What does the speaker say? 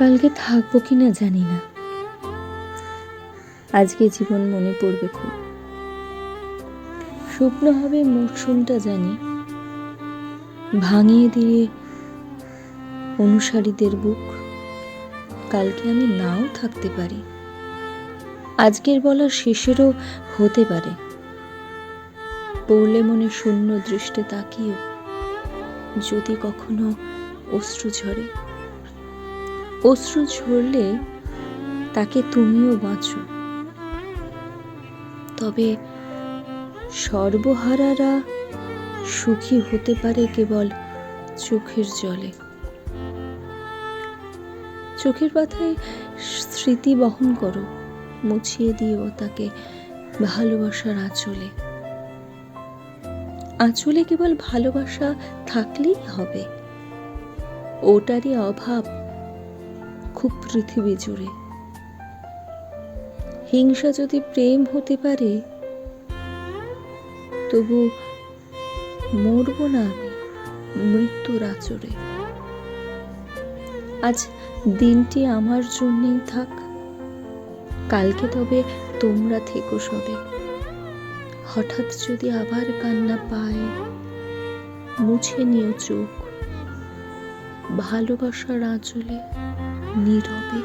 কালকে থাকব কি না জানি না। আজকে জীবন মনে পড়বে খুব। শুকনো হবে মরশুমটা জানি। ভাঙিয়ে দিয়ে অনুসারীদের বুক। কালকে আমি নাও থাকতে পারি। আজকের বলা শেষেরও হতে পারে। পড়লে মনে শূন্য দৃষ্টে তাকিও। যদি কখনো অশ্রু ঝরে। অশ্রু ঝরলে তাকে তুমিও বাঁচো। তবে সর্বহারারা সুখী হতে পারে কেবল চোখের জলে। চোখের পাতায় স্মৃতি বহন করো, মুছিয়ে দিও তাকে ভালোবাসার আঁচলে। আঁচলে কেবল ভালোবাসা থাকলেই হবে। ওটারই অভাব খুব পৃথিবী জুড়ে। হিংসা যদি প্রেম হতে পারে, তবু মরব না আমি মৃত্যুর আচরে আজ দিনটি আমার জন্যেই থাক, কালকে তবে তোমরা থেকো সবে। হঠাৎ যদি আবার কান্না পায়, মুছে নিও চোখ ভালোবাসার আঁচলে। নীরবে